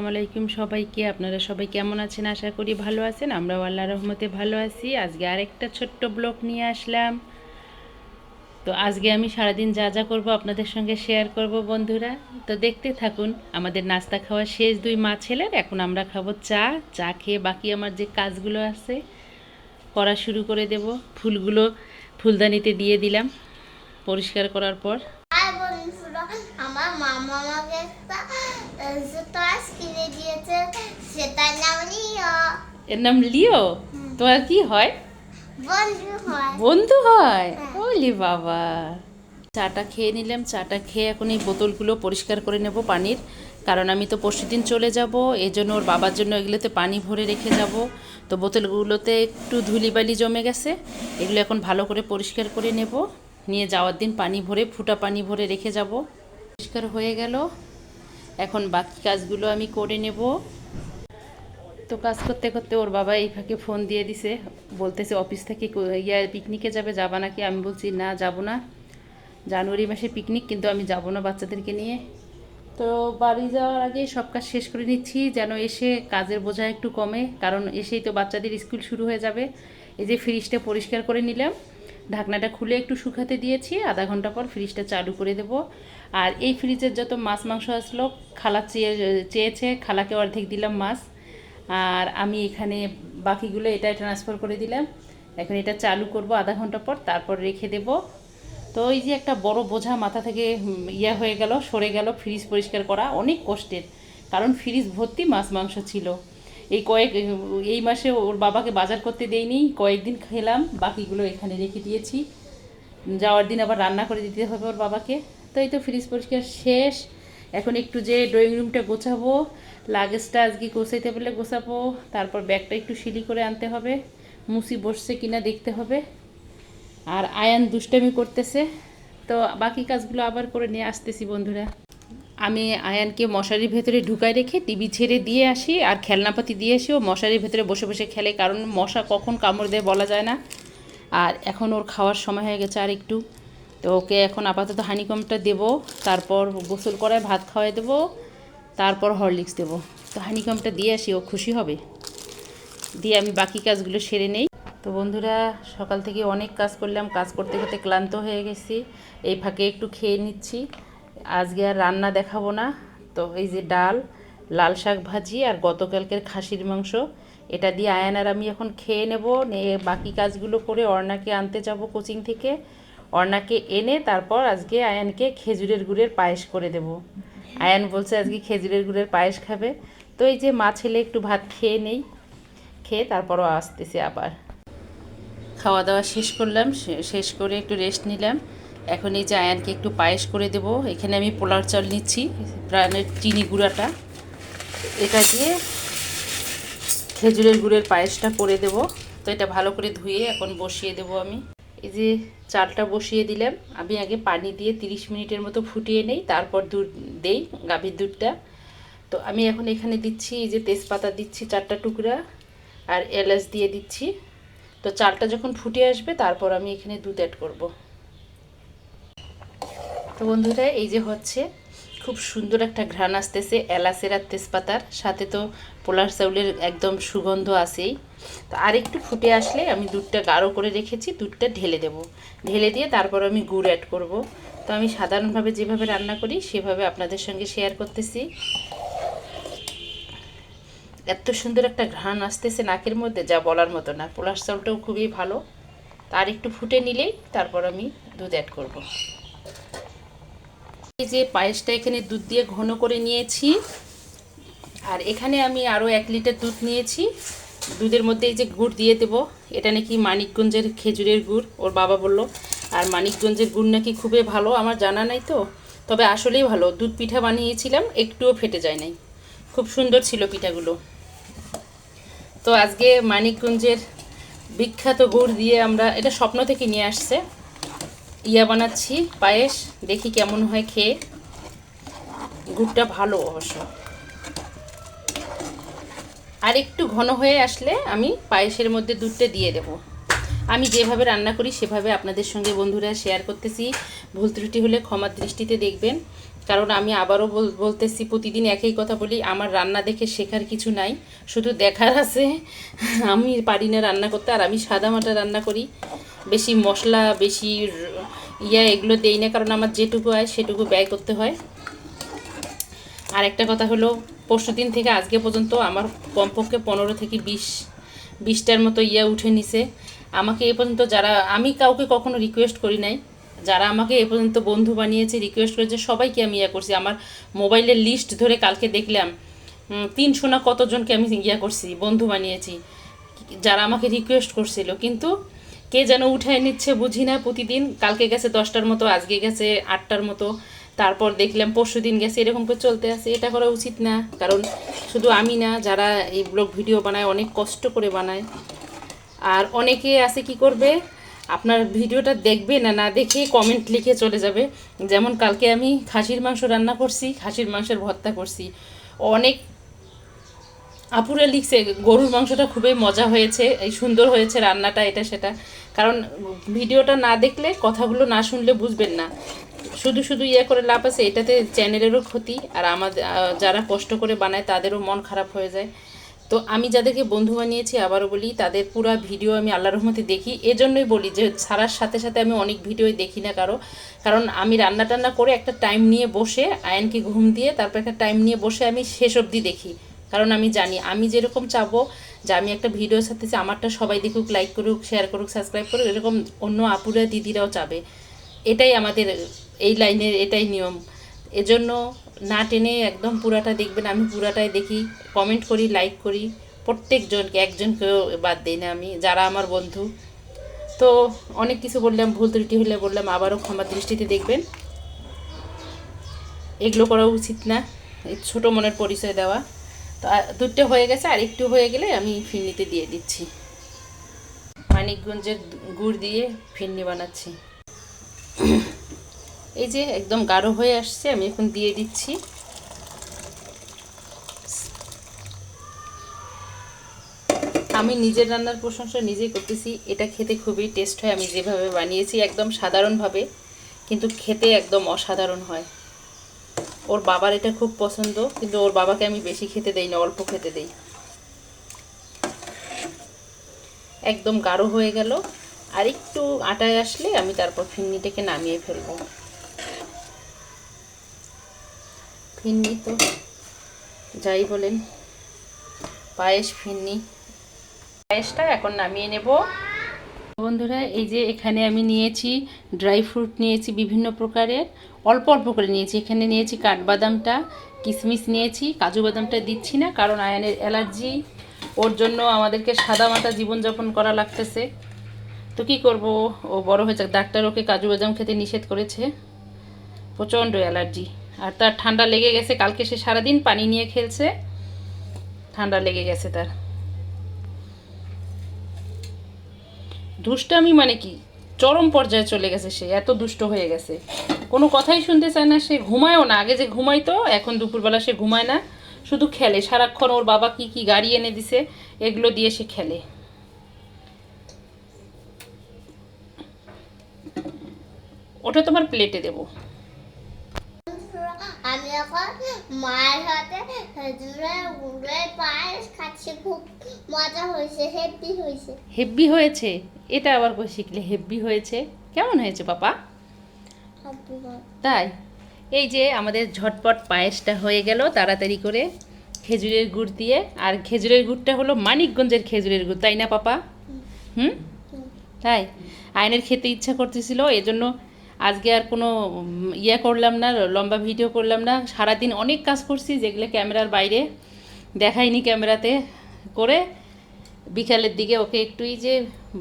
আসসালামাইকুম সবাইকে। আপনারা সবাই কেমন আছেন? আশা করি ভালো আছেন। আমরাও আল্লাহ রহমতে ভালো আছি। আজকে আরেকটা ছোট্ট ব্লগ নিয়ে আসলাম। তো আজকে আমি সারাদিন যা যা করব আপনাদের সঙ্গে শেয়ার করব বন্ধুরা। তো দেখতে থাকুন, আমাদের নাস্তা খাওয়া শেষ। দুই মা ছেলের, এখন আমরা খাব চা। চা খেয়ে বাকি আমার যে কাজগুলো আছে, করা শুরু করে দেব। ফুলগুলো ফুলদানিতে দিয়ে দিলাম, পরিষ্কার করার পর। মামা আমাকে একটা টয়েস কিনে দিয়েছে সেটার নাম নিও এর নাম লিও? তোমার কি হয়? বন্ধু হয়। বন্ধু হয়? হ্যাঁ। ওলি বাবা। চাটা খেয়ে নিলাম চাটা খেয়ে এখন এই বোতলগুলো পরিষ্কার করে নেব পানির কারণ আমি তো পরশু দিন চলে যাব এই জন্য ওর বাবার জন্য এগুলোতে পানি ভরে রেখে যাব। তো বোতলগুলোতে একটু ধুলিবালি জমে গেছে এগুলো এখন ভালো করে পরিষ্কার করে নেব। নিয়ে যাওয়ার দিন পানি ভরে ফুটা পানি ভরে রেখে যাব। পরিষ্কার হয়ে গেল। এখন বাকি কাজগুলো আমি করে নেব। তো কাজ করতে করতে ওর বাবা এই ফাঁকে ফোন দিয়ে দিছে। বলতেছে অফিস থেকে ইয়া পিকনিকে যাবে, যাবা নাকি? আমি বলছি, না, যাব না। জানুয়ারি মাসে পিকনিক কিন্তু আমি যাব না বাচ্চাদেরকে নিয়ে। তো বাড়ি যাওয়ার আগে সব কাজ শেষ করে নিচ্ছি, যেন এসে কাজের বোঝা একটু কমে। কারণ এসেই তো বাচ্চাদের স্কুল শুরু হয়ে যাবে। এই যে ফ্রিজটা পরিষ্কার করে নিলাম। ঢাকনাটা খুলে একটু শুকাতে দিয়েছি, আধা ঘণ্টা পর ফ্রিজটা চালু করে দেব। আর এই ফ্রিজের যত মাছ, মাংস আসলো, খালা চেয়ে, চেয়েছে, খালাকে অর্ধেক দিলাম মাছ। আর আমি এখানে বাকিগুলো এটা ট্রান্সফার করে দিলাম। এখন এটা চালু করব আধা ঘণ্টা পর, তারপর রেখে দেব। তো এই যে একটা বড় বোঝা মাথা থেকে ইয়ে হয়ে গেল, সরে গেল ফ্রিজ পরিষ্কার করা অনেক কষ্টের। কারণ ফ্রিজ ভর্তি মাছ, মাংস ছিল। এই কয়েক, এই মাসে ওর বাবাকে বাজার করতে দেইনি, কয়েকদিন খেলাম, বাকিগুলো এখানে রেখে দিয়েছি। যাওয়ার দিন আবার রান্না করে দিতে হবে ওর বাবাকে। তো এই তো ফ্রিজ পরিষ্কার শেষ। এখন একটু যে ড্রয়িং রুমটা গোছাবো, লাগেজটা আজকে গোছাইতে পারলে গোছাবো, তারপর ব্যাগটা একটু সিলি করে আনতে হবে, মুসি বসছে কিনা দেখতে হবে। আর আয়ান দুষ্টামি করতেছে, তো বাকি কাজগুলো আবার করে নিয়ে আসতেছি বন্ধুরা। আমি আয়ানকে মশারির ভেতরে ঢুকায় রেখে টিভি ছেড়ে দিয়ে আসি, আর খেলনাপাতি দিয়ে আসি ও মশারির ভেতরে বসে বসে খেলে, কারণ মশা কখন কামড় দেয় বলা যায় না। আর এখন ওর খাওয়ার সময় হয়ে গেছে আর একটু। তো ওকে এখন আপাতত হানিকমটা দেবো, তারপর গোসল করায় ভাত খাওয়াই দেবো, তারপর হরলিক্স দেবো। তো হানিকমটা দিয়ে আসি, ও খুশি হবে? দিয়ে আমি বাকি কাজগুলো সেরে নেই। তো বন্ধুরা, সকাল থেকে অনেক কাজ করলাম, কাজ করতে করতে ক্লান্ত হয়ে গেছি। এই ফাঁকে একটু খেয়ে নিচ্ছি। আজকে আর রান্না দেখাবো না। তো এই যে ডাল, লাল শাক ভাজি আর গতকালকের খাসির মাংস, এটা দিয়ে আয়ান আর আমি এখন খেয়ে নেব, নিয়ে বাকি কাজগুলো করে অর্ণাকে আনতে যাব কোচিং থেকে। অর্ণাকে এনে তারপর আজকে আয়ানকে খেজুরের গুড়ের পায়েস করে দেব। আয়ান বলছে আজকে খেজুরের গুড়ের পায়েস খাবে। তো এই যে মা ছেলে একটু ভাত খেয়ে নেই, খেয়ে তারপরও আসতেছে আবার। খাওয়া দাওয়া শেষ করলাম শেষ করে একটু রেস্ট নিলাম। এখন এই যে আয়ানকে একটু পায়েস করে দেব। এখানে আমি পোলার চাল নিচ্ছি, প্রাণের চিনি গুঁড়াটা। এটা দিয়ে খেজুরের গুড়ের পায়েসটা করে দেব। তো এটা ভালো করে ধুয়ে এখন বসিয়ে দেব আমি। এই যে চালটা বসিয়ে দিলাম, আমি আগে পানি দিয়ে 30 মিনিটের মতো ফুটিয়ে নেই, তারপর দুধ দেই গাভীর দুধটা। তো আমি এখন এখানে দিচ্ছি, এই যে তেজপাতা দিচ্ছি চারটা টুকরা আর এলাচ দিয়ে দিচ্ছি। তো চালটা যখন ফুটে আসবে, তারপর আমি এখানে দুধ অ্যাড করব। তো বন্ধুরা, এই যে হচ্ছে, খুব সুন্দর একটা ঘ্রাণ আসতেছে, এলাচের আর তেজপাতার। সাথে তো পোলার চাউলের একদম সুগন্ধ আছেই। তো আর একটু ফুটে আসলে আমি দুধটা গাঢ় করে রেখেছি, দুধটা ঢেলে দেব। ঢেলে দিয়ে তারপর আমি গুড় অ্যাড করব। তো আমি সাধারণভাবে যেভাবে রান্না করি, সেভাবে আপনাদের সঙ্গে শেয়ার করতেছি। এত সুন্দর একটা ঘ্রাণ আসতেছে নাকের মধ্যে, যা বলার মতো না। পোলার চাউলটাও খুবই ভালো। তার একটু ফুটে নিলেই তারপর আমি দুধ অ্যাড করব। এই যে পায়েসটা এখানে দুধ দিয়ে ঘন করে নিয়েছি। আর এখানে আমি আরও এক লিটার দুধ নিয়েছি। দুধের মধ্যে এই যে গুড় দিয়ে দেবো। এটা নাকি মানিকগঞ্জের খেজুরের গুড়, ওর বাবা বলল। আর মানিকগঞ্জের গুড় নাকি খুবই ভালো, আমার জানা নাই তো। তবে আসলেই ভালো, দুধ পিঠা বানিয়েছিলাম, একটুও ফেটে যায় নাই। খুব সুন্দর ছিল পিঠাগুলো। তো আজকে মানিকগঞ্জের বিখ্যাত গুড় দিয়ে আমরা, এটা স্বপ্ন থেকে নিয়ে আসছে। ইয়া বানাচ্ছি, পায়েস, দেখি কেমন হয় খেয়ে। গুড়টা ভালো অবশ্য। আর একটু ঘন হয়ে আসলে আমি পায়েসের মধ্যে দুধটা দিয়ে দেব। আমি যেভাবে রান্না করি, সেভাবে আপনাদের সঙ্গে বন্ধুরা শেয়ার করতেছি। ভুল ত্রুটি হলে ক্ষমার দৃষ্টিতে দেখবেন। কারণ আমি আবারও বল- বলতেছি, প্রতিদিন একই কথা বলি, আমার রান্না দেখে শেখার কিছু নাই। শুধু দেখার আছে, আমি পারি না রান্না করতে, আর আমি সাদা মাটা রান্না করি। বেশি মশলা, বেশি ইয়া এগুলো দেই না, কারণ আমার যেটুকু হয় সেটুকু ব্যয় করতে হয়। আর একটা কথা হলো, পরশু দিন থেকে আজকে পর্যন্ত আমার কমপক্ষে পনেরো থেকে বিশ, বিশটার মতো ইয়া উঠে নিছে। আমাকে এ পর্যন্ত যারা, আমি কাউকে কখনো রিকোয়েস্ট করি নাই। যারা আমাকে এ পর্যন্ত বন্ধু বানিয়েছে রিকোয়েস্ট করেছে, সবাইকে আমি ইয়া করছি। আমার মোবাইলের লিস্ট ধরে কালকে দেখলাম তিনশো না কতজনকে আমি ইয়া করছি, বন্ধু বানিয়েছি। যারা আমাকে রিকোয়েস্ট করছিল, কিন্তু কে যেন উঠায় নিচ্ছে বুঝি না প্রতিদিন। কালকে গেছে দশটার মতো, আজকে গেছে আটটার মতো। তারপর দেখলাম পরশু দিন গেছে, এরকম করে চলতে আছে। এটা করা উচিত না, কারণ শুধু আমি না, যারা এই ব্লগ ভিডিও বানায়, অনেক কষ্ট করে বানায়। আর অনেকে আছে কি করবে, আপনার ভিডিওটা দেখবে না না দেখে কমেন্ট লিখে চলে যাবে। যেমন কালকে আমি খাসির মাংস রান্না করছি, খাসির মাংসের ভর্তা করছি। অনেক আপুরে লিখছে, গরুর মাংসটা খুবই মজা হয়েছে, এই সুন্দর হয়েছে রান্নাটা, এটা, সেটা। কারণ ভিডিওটা না দেখলে, কথাগুলো না শুনলে বুঝবেন না। শুধু শুধু ইয়ে করে লাভ আছে, এটাতে চ্যানেলেরও ক্ষতি, আর আমাদের যারা কষ্ট করে বানায়, তাদেরও মন খারাপ হয়ে যায়। তো আমি যাদেরকে বন্ধু বানিয়েছি, আবারও বলি, তাদের পুরো ভিডিও আমি আল্লাহ রহমতে দেখি। এজন্যই বলি যে, ছাড়ার সাথে সাথে আমি অনেক ভিডিওই দেখি না কারও। কারণ আমি রান্না টান্না করে একটা টাইম নিয়ে বসে, আয়নকে ঘুম দিয়ে, তারপর একটা টাইম নিয়ে বসে আমি শেষ অবধি দেখি। কারণ আমি জানি, আমি যেরকম চাবো যে আমি একটা ভিডিও সাথে আমারটা সবাই দেখুক লাইক করুক শেয়ার করুক সাবস্ক্রাইব করুক, এরকম অন্য আপুরা দিদিরাও চাবে। এটাই আমাদের এই লাইনের এটাই নিয়ম। এজন্য না টেনে একদম পুরাটা দেখবেন, আমি পুরাটাই দেখি কমেন্ট করি লাইক করি, প্রত্যেকজনকে, একজনকেও বাদ দিই না আমি, যারা আমার বন্ধু। তো অনেক কিছু বললাম, ভুল ত্রুটি হলে বললাম, আবারও ক্ষমা দৃষ্টিতে দেখবেন। এগুলো করা উচিত না ছোটো মনের পরিচয় দেওয়া। তো দুটো হয়ে গেছে, আর একটু হয়ে গেলে আমি ফিরনিতে দিয়ে দিচ্ছি। মানিকগঞ্জের গুড় দিয়ে ফিরনি বানাচ্ছি। এই যে একদম গাঢ় হয়ে আসছে, আমি এখন দিয়ে দিচ্ছি। আমি নিজের রান্নার প্রশংসা নিজেই করতেছি, এটা খেতে খুবই টেস্ট হয়, আমি যেভাবে বানিয়েছি একদম সাধারণভাবে, কিন্তু খেতে একদম অসাধারণ হয়। ওর বাবার এটা খুব পছন্দ, কিন্তু ওর বাবাকে আমি বেশি খেতে দেই না অল্প খেতে দেই। একদম গাঢ় হয়ে গেল, আর একটু আটায় আসলে আমি তারপর ফিন্নিটাকে নামিয়ে ফেলব। ফিন্নি তো যাই বলেন, পায়েস ফিন্নি। পায়েসটা এখন নামিয়ে নেব। বন্ধুরা, এই যে এখানে আমি নিয়েছি ড্রাই ফ্রুট নিয়েছি বিভিন্ন প্রকারের। অল্প অল্প করে নিয়েছি। এখানে নিয়েছি কাঠবাদামটা কিশমিশ নিয়েছি, কাজু বাদামটা দিচ্ছি না কারণ আয়নের অ্যালার্জি। ওর জন্য আমাদেরকে সাদা মাটা জীবনযাপন করা লাগতেছে। তো কি করব? ও বড় হয়ে যাক। ডাক্তার ওকে কাজু বাদাম খেতে নিষেধ করেছে। প্রচণ্ড অ্যালার্জি। আর তার ঠান্ডা লেগে গেছে। কালকে সে সারাদিন পানি নিয়ে খেলছে। ঠান্ডা লেগে গেছে তার। দুষ্টামি মানে কি? চরম পর্যায়ে চলে গেছে সে, এত দুষ্ট হয়ে গেছে। কোনো কথাই শুনতে চায় না, সে ঘুমায়ও না। আগে যে ঘুমাইতো, এখন দুপুরবেলা সে ঘুমায় না। শুধু খেলে। সারাক্ষণ ওর বাবা কি কি গাড়ি এনে দিছে, এগুলো দিয়ে সে খেলে। ওটা তোমার প্লেটে দেবো। এখন মায়ের হাতে খেজুরের গুড়ের পায়েস খাচ্ছি খুব মজা হয়েছে হেপি হয়েছে। হেব্বি হয়েছে? এটা আবার কই শিখলে? হেব্বি হয়েছে? কেমন হয়েছে পাপা? তাই? এই যে আমাদের ঝটপট পায়েসটা হয়ে গেল তাড়াতাড়ি করে খেজুরের গুড় দিয়ে। আর খেজুরের গুড়টা হলো মানিকগঞ্জের খেজুরের গুড় তাই না পাপা? হুম? তাই? আয়নের খেতে ইচ্ছা করতেছিল এজন্য আজকে আর কোনো ইয়ে করলাম না লম্বা ভিডিও করলাম না। সারাদিন অনেক কাজ করছি যেগুলো ক্যামেরার বাইরে দেখাইনি ক্যামেরাতে করে। বিকালের দিকে ওকে একটুই যে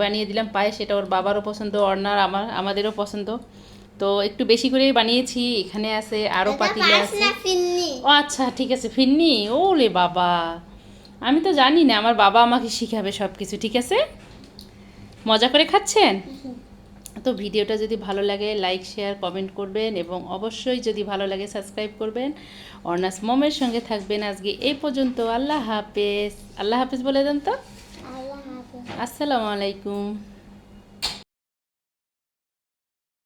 বানিয়ে দিলাম পায়ে সেটা ওর বাবারও পছন্দ অর্ণার আমার আমাদেরও পছন্দ। তো একটু বেশি করেই বানিয়েছি এখানে আছে আরও এটা আছে। ও আচ্ছা ঠিক আছে ফিরনি ওলে বাবা। আমি তো জানি না আমার বাবা আমাকে শিখাবে সব কিছু ঠিক আছে? মজা করে খাচ্ছেন? তো ভিডিওটা যদি ভালো লাগে লাইক শেয়ার কমেন্ট করবেন এবং অবশ্যই যদি ভালো লাগে সাবস্ক্রাইব করবেন। অর্ণাস মমের সঙ্গে থাকবেন আজকে এই পর্যন্ত। আল্লাহ হাফেজ। আল্লাহ হাফেজ বলে দেন তো? আল্লাহ আসসালামু আলাইকুম।